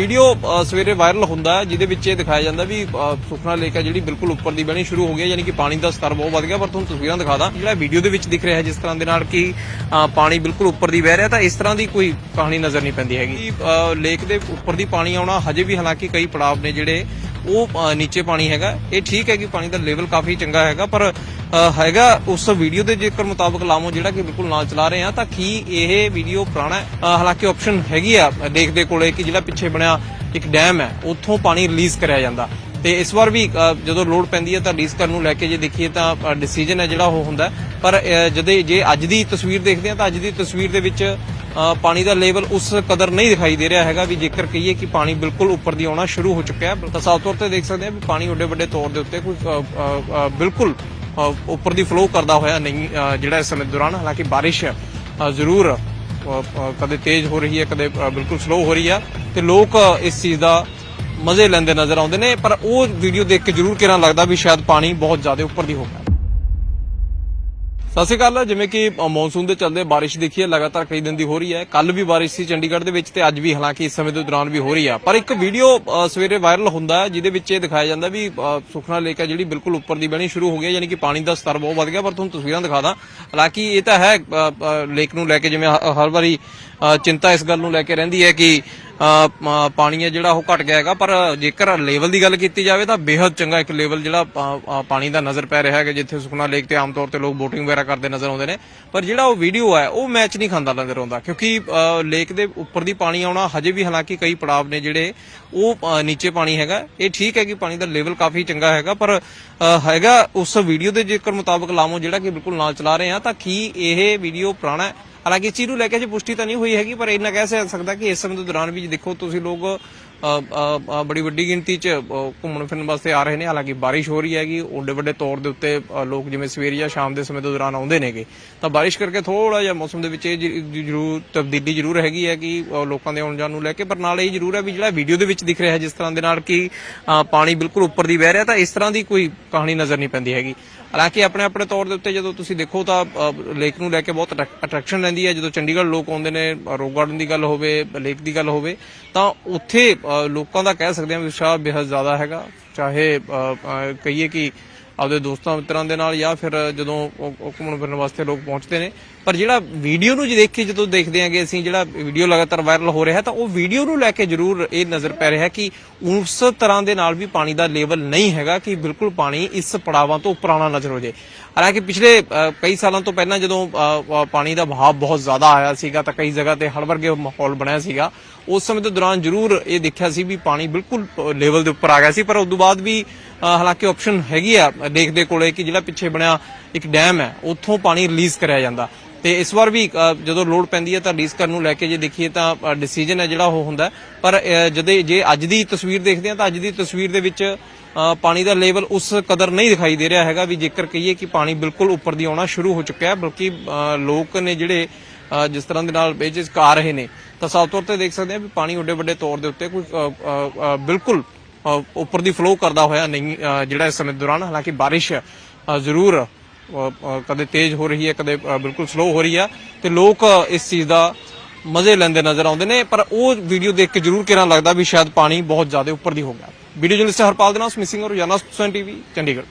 Video ਸਵੇਰੇ viral ਹੁੰਦਾ ਜਿਹਦੇ ਵਿੱਚ ਇਹ ਦਿਖਾਇਆ ਜਾਂਦਾ ਵੀ ਸੁਖਨਾ ਲੇਕ ਹੈ ਜਿਹੜੀ ਬਿਲਕੁਲ ਉੱਪਰ ਦੀ ਬਣੀ ਸ਼ੁਰੂ ਹੋ ਗਈ ਹੈ, ਯਾਨੀ ਕਿ ਪਾਣੀ ਦਾ ਸਤਰ ਬਹੁਤ ਵੱਧ ਗਿਆ, ਪਰ ਤੁਹਾਨੂੰ ਤਸਵੀਰਾਂ ਦਿਖਾਦਾ ਜਿਹੜਾ ਵੀਡੀਓ ਦੇ ਵਿੱਚ ਦਿਖ ਰਿਹਾ ਹੈ, ਜਿਸ ਤਰ੍ਹਾਂ ਦੇ ਨਾਲ ਕਿ ਪਾਣੀ ਬਿਲਕੁਲ ਉੱਪਰ ਦੀ ਵਹਿ ਰਿਹਾ ਤਾਂ ਇਸ ਤਰ੍ਹਾਂ ਦੀ ਕੋਈ ਕਹਾਣੀ ਨਜ਼ਰ ਨਹੀਂ ਪੈਂਦੀ ਹੈਗੀ। ਲੇਕ ਦੇ ਉੱਪਰ ਦੀ ਪਾਣੀ ਆਉਣਾ ਹਜੇ ਵੀ ਹਾਲਾਂਕਿ ਕਈ ਪੜਾਵ ਨੇ ਜਿਹੜੇ, ਉਹ ਨੀਚੇ ਪਾਣੀ ਹੈਗਾ। ਇਹ ਠੀਕ ਹੈ ਕਿ ਪਾਣੀ ਦਾ ਲੈਵਲ ਕਾਫੀ ਚੰਗਾ ਹੈਗਾ, ਪਰ ਹੈਗਾ ਉਸ ਵੀਡੀਓ ਦੇ ਜੇਕਰ ਮੁਤਾਬਕ ਲਾਮੋ ਜਿਹੜਾ ਕਿ ਬਿਲਕੁਲ ਨਾਲ ਚਲਾ ਰਹੇ ਆ ਤਾਂ ਕੀ ਇਹ ਵੀਡੀਓ ਪੁਰਾਣਾ ਹਾਲਾਂਕਿ ਆਪਸ਼ਨ ਹੈਗੀ ਆ ਦੇਖ ਕੋਲੇ ਕਿ ਜਿਹੜਾ ਪਿੱਛੇ ਬਣਿਆ ਇੱਕ ਡੈਮ ਹੈ ਉੱਥੋਂ ਪਾਣੀ ਰਿਲੀਜ਼ ਕਰਿਆ ਜਾਂਦਾ। ਤੇ ਇਸ ਵਾਰ ਵੀ ਜਦੋਂ ਲੋਡ ਪੈਂਦੀ ਹੈ ਤਾਂ ਰਿਲੀਜ਼ ਕਰਨ ਨੂੰ ਲੈ ਕੇ ਜੇ ਦੇਖੀਏ ਤਾਂ ਡਿਸੀਜਨ ਹੈ ਜਿਹੜਾ ਉਹ ਹੁੰਦਾ ਪਰ ਅ, ਜਦੇ ਜੇ ਅੱਜ ਦੀ ਤਸਵੀਰ ਦੇਖਦੇ ਆ ਤਾਂ ਅੱਜ ਦੀ ਤਸਵੀਰ ਦੇ ਵਿੱਚ ਪਾਣੀ ਦਾ ਲੈਵਲ ਉਸ ਕਦਰ ਨਹੀਂ ਦਿਖਾਈ ਦੇ ਰਿਹਾ ਹੈਗਾ ਵੀ ਜੇਕਰ ਕਹੀਏ ਕਿ ਪਾਣੀ ਬਿਲਕੁਲ ਉੱਪਰ ਦੀ ਆਉਣਾ ਸ਼ੁਰੂ ਹੋ ਚੁੱਕਿਆ ਹੈ। ਤਾਂ ਸਾਫ਼ ਤੌਰ ਤੇ ਦੇਖ ਸਕਦੇ ਆ ਵੀ ਪਾਣੀ ਓਡੇ ਵੱਡੇ ਤੌਰ ਦੇ ਉੱਤੇ ਕੋਈ ਬਿਲਕੁਲ ਉੱਪਰ ਦੀ ਫਲੋ ਕਰਦਾ ਹੋਇਆ ਨਹੀਂ ਜਿਹੜਾ ਇਸ ਸਮੇਂ ਦੌਰਾਨ, ਹਾਲਾਂਕਿ ਬਾਰਿਸ਼ ਜ਼ਰੂਰ ਕਦੇ ਤੇਜ਼ ਹੋ ਰਹੀ ਹੈ, ਕਦੇ ਬਿਲਕੁਲ ਸਲੋ ਹੋ ਰਹੀ ਹੈ ਤੇ ਲੋਕ ਇਸ ਚੀਜ਼ ਦਾ ਮਜ਼ੇ ਲੈਂਦੇ ਨਜ਼ਰ ਆਉਂਦੇ ਨੇ, ਪਰ ਉਹ ਵੀਡੀਓ ਦੇਖ ਕੇ ਜ਼ਰੂਰ ਕਿਰਾਂ ਲੱਗਦਾ ਵੀ ਸ਼ਾਇਦ ਪਾਣੀ ਬਹੁਤ ਜ਼ਿਆਦਾ ਉੱਪਰ ਦੀ ਹੋ ਸਤਿ ਸ਼੍ਰੀ ਅਕਾਲ, ਜਿਵੇਂ ਕਿ ਮੌਨਸੂਨ ਦੇ ਚੱਲਦੇ ਬਾਰਿਸ਼ ਦੇਖੀਏ, ਲਗਾਤਾਰ ਕਈ ਦਿਨ ਦੀ ਹੋ ਰਹੀ ਹੈ। ਕੱਲ ਵੀ ਬਾਰਿਸ਼ ਸੀ ਚੰਡੀਗੜ੍ਹ ਦੇ ਵਿੱਚ ਤੇ ਅੱਜ ਵੀ, ਹਾਲਾਂਕਿ ਇਸ ਸਮੇਂ ਦੇ ਦੌਰਾਨ ਵੀ ਹੋ ਰਹੀ ਹੈ ਪਰ ਇੱਕ ਵੀਡੀਓ ਸਵੇਰੇ ਵਾਇਰਲ ਹੁੰਦਾ ਹੈ, ਜਿਹਦੇ ਵਿੱਚ ਇਹ ਦਿਖਾਇਆ ਜਾਂਦਾ ਵੀ ਸੁਖਨਾ ਲੇਕ ਹੈ ਜਿਹੜੀ ਬਿਲਕੁਲ ਉੱਪਰ ਦੀ ਬਹਿਣੀ ਸ਼ੁਰੂ ਹੋ ਗਈ ਹੈ, ਯਾਨੀ ਕਿ ਪਾਣੀ ਦਾ ਸਤਰ ਬਹੁਤ ਵੱਧ ਗਿਆ, ਪਰ ਤੁਹਾਨੂੰ ਤਸਵੀਰਾਂ ਦਿਖਾਦਾ ਹਾਲਾਂਕਿ ਇਹ ਤਾਂ ਹੈ ਲੇਕ ਨੂੰ ਲੈ ਕੇ ਜਿਵੇਂ ਹਰ ਵਾਰੀ ਚਿੰਤਾ ਇਸ ਗੱਲ ਨੂੰ ਲੈ ਕੇ ਰਹਿੰਦੀ ਹੈ ਕਿ ਪਾਣੀ ਹੈ ਜਿਹੜਾ ਉਹ ਘਟ ਗਿਆ ਹੈਗਾ, ਪਰ ਜੇਕਰ ਲੈਵਲ ਦੀ ਗੱਲ ਕੀਤੀ ਜਾਵੇ ਤਾਂ ਬੇहद ਚੰਗਾ ਇੱਕ ਲੈਵਲ ਜਿਹੜਾ ਪਾਣੀ ਦਾ ਨਜ਼ਰ ਪੈ ਰਿਹਾ ਹੈ ਜਿੱਥੇ ਸੁਖਨਾ ਲੇਕ ਤੇ ਆਮ ਤੌਰ ਤੇ ਲੋਕ ਬੋਟਿੰਗ ਵਗੈਰਾ ਕਰਦੇ ਨਜ਼ਰ ਆਉਂਦੇ ਨੇ। ਪਰ ਜਿਹੜਾ ਉਹ ਵੀਡੀਓ ਹੈ, ਉਹ ਮੈਚ ਨਹੀਂ ਖਾਂਦਾ ਨਜ਼ਰ ਆਉਂਦਾ, ਕਿਉਂਕਿ ਲੇਕ ਦੇ ਉੱਪਰ ਦੀ ਪਾਣੀ ਆਉਣਾ ਹਜੇ ਵੀ ਹਾਲਾਂਕਿ ਕਈ ਪੜਾਵ ਨੇ ਜਿਹੜੇ ਉਹ ਨੀਚੇ ਪਾਣੀ ਹੈਗਾ। ਇਹ ਠੀਕ ਹੈ ਕਿ ਪਾਣੀ ਦਾ ਲੈਵਲ ਕਾਫੀ ਚੰਗਾ ਹੈਗਾ, ਪਰ ਹੈਗਾ ਉਸ ਵੀਡੀਓ ਦੇ ਜੇਕਰ ਮੁਤਾਬਕ ਲਾਮੋ ਜਿਹੜਾ ਕਿ ਬਿਲਕੁਲ ਨਾਲ ਚਲਾ ਰਹੇ ਆ ਤਾਂ ਕੀ ਇਹ ਵੀਡੀਓ ਪੁਰਾਣਾ ਹਾਲਾਂਕਿ ਇਸ ਚੀਜ਼ ਨੂੰ ਲੈ ਕੇ ਜੇ ਪੁਸ਼ਟੀ ਤਾਂ ਨਹੀਂ ਹੋਈ ਹੈਗੀ, ਪਰ ਇੰਨਾ ਕਹਿ ਸਕਦਾ ਕਿ ਇਸ ਸਮੇਂ ਦੇ ਦੌਰਾਨ ਵੀ ਦੇਖੋ, ਤੁਸੀਂ ਲੋਕ ਬੜੀ ਵੱਡੀ ਗਿਣਤੀ 'ਚ ਘੁੰਮਣ ਫਿਰਨ ਵਾਸਤੇ ਆ ਰਹੇ ਨੇ, ਹਾਲਾਂਕਿ ਬਾਰਿਸ਼ ਹੋ ਰਹੀ ਹੈਗੀ, ਓਡੇ ਵੱਡੇ ਤੌਰ ਦੇ ਉੱਤੇ ਲੋਕ ਜਿਵੇਂ ਸਵੇਰ ਜਾਂ ਸ਼ਾਮ ਦੇ ਸਮੇਂ ਦੇ ਦੌਰਾਨ ਆਉਂਦੇ ਨੇਗੇ, ਤਾਂ ਬਾਰਿਸ਼ ਕਰਕੇ ਥੋੜਾ ਜਿਹਾ ਮੌਸਮ ਦੇ ਵਿੱਚ ਇਹ ਜ਼ਰੂਰ, ਤਬਦੀਲੀ ਜ਼ਰੂਰ ਹੈਗੀ ਹੈ ਕਿ ਲੋਕਾਂ ਦੇ ਆਉਣ ਜਾਣ ਨੂੰ ਲੈ ਕੇ, ਪਰ ਨਾਲ ਇਹ ਜ਼ਰੂਰ ਹੈ ਵੀ ਜਿਹੜਾ ਵੀਡੀਓ ਦੇ ਵਿੱਚ ਦਿਖ ਰਿਹਾ ਜਿਸ ਤਰ੍ਹਾਂ ਦੇ ਨਾਲ ਕਿ ਪਾਣੀ ਬਿਲਕੁਲ ਉੱਪਰ ਦੀ ਵਹਿ ਰਿਹਾ, ਤਾਂ ਇਸ ਤਰ੍ਹਾਂ ਦੀ ਕੋਈ ਕਹਾਣੀ ਨਜ਼ਰ ਨਹੀਂ ਪੈਂਦੀ ਹੈਗੀ। ਹਾਲਾਂਕਿ ਆਪਣੇ ਆਪਣੇ ਤੌਰ ਦੇ ਉੱਤੇ ਜਦੋਂ ਤੁਸੀਂ ਦੇਖੋ ਤਾਂ ਲੇਕ ਨੂੰ ਲੈ ਕੇ ਬਹੁਤ ਅਟਰੈਕਸ਼ਨ ਰਹਿੰਦੀ ਹੈ। ਜਦੋਂ ਚੰਡੀਗੜ੍ਹ ਲੋਕ ਆਉਂਦੇ ਨੇ ਰੋਕ ਗਾਰਡਨ ਦੀ ਗੱਲ ਹੋਵੇ, ਲੇਕ ਦੀ ਗੱਲ ਹੋਵੇ, ਤਾਂ ਉੱਥੇ ਲੋਕਾਂ ਦਾ ਕਹਿ ਸਕਦੇ ਹਾਂ ਵੀ ਉਤਸ਼ਾਹ ਬੇਹੱਦ ਜ਼ਿਆਦਾ ਹੈਗਾ। ਚਾਹੇ ਕਹੀਏ ਕਿ ਆਪਦੇ ਦੋਸਤਾਂ ਮਿੱਤਰਾਂ ਦੇ ਨਾਲ ਜਾਂ ਫਿਰ ਜਦੋਂ ਘੁੰਮਣ ਫਿਰਨ ਵਾਸਤੇ ਲੋਕ ਪਹੁੰਚਦੇ ਨੇ। ਪਰ ਜਿਹੜਾ ਵੀਡੀਓ ਨੂੰ ਜੇ ਦੇਖ ਕੇ ਜਦੋਂ ਦੇਖਦੇ ਆਂਗੇ ਅਸੀਂ, ਜਿਹੜਾ ਵੀਡੀਓ ਲਗਾਤਾਰ ਵਾਇਰਲ ਹੋ ਰਿਹਾ, ਤਾਂ ਉਹ ਵੀਡੀਓ ਨੂੰ ਲੈ ਕੇ ਜ਼ਰੂਰ ਇਹ ਨਜ਼ਰ ਪੈ ਰਿਹਾ ਕਿ ਉਸ ਤਰ੍ਹਾਂ ਦੇ ਨਾਲ ਵੀ ਪਾਣੀ ਦਾ ਲੈਵਲ ਨਹੀਂ ਹੈਗਾ ਕਿ ਬਿਲਕੁਲ ਪਾਣੀ ਇਸ ਪੜਾਵਾਂ ਤੋਂ ਉੱਪਰ ਨਜ਼ਰ ਹੋ ਜੇ ਹਾਲਾਂਕਿ ਪਿਛਲੇ ਕਈ ਸਾਲਾਂ ਤੋਂ ਪਹਿਲਾਂ ਜਦੋਂ ਪਾਣੀ ਦਾ ਵਹਾਅ ਬਹੁਤ ਜ਼ਿਆਦਾ ਆਇਆ ਸੀਗਾ ਤਾਂ ਕਈ ਜਗ੍ਹਾ ਤੇ ਹੜ ਵਰਗੇ ਮਾਹੌਲ ਬਣਿਆ ਸੀਗਾ। ਉਸ ਸਮੇਂ ਦੇ ਦੌਰਾਨ ਜ਼ਰੂਰ ਇਹ ਦੇਖਿਆ ਸੀ ਵੀ ਪਾਣੀ ਬਿਲਕੁਲ ਲੈਵਲ ਦੇ ਉੱਪਰ ਆ ਗਿਆ ਸੀ ਪਰ ਉਸ ਤੋਂ ਬਾਅਦ ਵੀ ਹਾਲਾਂਕਿ ਆਪਸ਼ਨ ਹੈਗੀ ਆ ਦੇਖ ਕੋਲੇ ਕਿ ਜਿਹੜਾ ਪਿੱਛੇ ਬਣਿਆ ਇੱਕ ਡੈਮ ਹੈ ਉੱਥੋਂ ਪਾਣੀ ਰਿਲੀਜ਼ ਕਰਿਆ ਜਾਂਦਾ। ਤੇ ਇਸ ਵਾਰ ਵੀ ਜਦੋਂ ਲੋਡ ਪੈਂਦੀ ਹੈ ਤਾਂ ਰਿਲੀਜ਼ ਕਰਨ ਨੂੰ ਲੈ ਕੇ ਜੇ ਦੇਖੀਏ ਤਾਂ ਡਿਸੀਜਨ ਹੈ ਜਿਹੜਾ ਉਹ ਹੁੰਦਾ ਪਰ ਅ, ਜਦੇ ਜੇ ਅੱਜ ਦੀ ਤਸਵੀਰ ਦੇਖਦੇ ਆ ਤਾਂ ਅੱਜ ਦੀ ਤਸਵੀਰ ਦੇ ਵਿੱਚ ਪਾਣੀ ਦਾ ਲੈਵਲ ਉਸ ਕਦਰ ਨਹੀਂ ਦਿਖਾਈ ਦੇ ਰਿਹਾ ਹੈਗਾ ਵੀ ਜੇਕਰ ਕਹੀਏ ਕਿ ਪਾਣੀ ਬਿਲਕੁਲ ਉੱਪਰ ਦੀ ਆਉਣਾ ਸ਼ੁਰੂ ਹੋ ਚੁੱਕਿਆ ਹੈ ਬਲਕਿ ਅ, ਲੋਕ ਨੇ ਜਿਹੜੇ ਜਿਸ ਤਰ੍ਹਾਂ ਦੇ ਨਾਲ ਬੇਝਿਜਕ ਆ ਰਹੇ ਨੇ। ਤਾਂ ਸਾਫ਼ ਤੌਰ ਤੇ ਦੇਖ ਸਕਦੇ ਆ ਵੀ ਪਾਣੀ ਓਡੇ ਵੱਡੇ ਤੌਰ ਦੇ ਉੱਤੇ ਕੋਈ ਬਿਲਕੁਲ ਉੱਪਰ ਦੀ ਫਲੋ ਕਰਦਾ ਹੋਇਆ ਨਹੀਂ ਜਿਹੜਾ ਇਸ ਸਮੇਂ ਦੌਰਾਨ। ਹਾਲਾਂਕਿ ਬਾਰਿਸ਼ ਜ਼ਰੂਰ ਕਦੇ ਤੇਜ਼ ਹੋ ਰਹੀ ਹੈ, ਕਦੇ ਬਿਲਕੁਲ ਸਲੋ ਹੋ ਰਹੀ ਹੈ। ਤੇ ਲੋਕ ਇਸ ਚੀਜ਼ ਦਾ ਮਜ਼ੇ ਲੈਂਦੇ ਨਜ਼ਰ ਆਉਂਦੇ ਨੇ, ਪਰ ਉਹ ਵੀਡੀਓ ਦੇਖ ਕੇ ਜ਼ਰੂਰ ਕਿਰਾਂ ਲੱਗਦਾ ਵੀ ਸ਼ਾਇਦ ਪਾਣੀ ਬਹੁਤ ਜ਼ਿਆਦਾ ਉੱਪਰ ਦੀ ਹੋ ਗਿਆ। ਵੀਡੀਓ ਜਰਨਲਿਸਟ ਹਰਪਾਲ ਦੇ ਨਾਲ ਮਿਸਿੰਗ ਰੋਜ਼ਾਨਾ ਸੁਨ ਟੀਵੀ ਚੰਡੀਗੜ੍ਹ।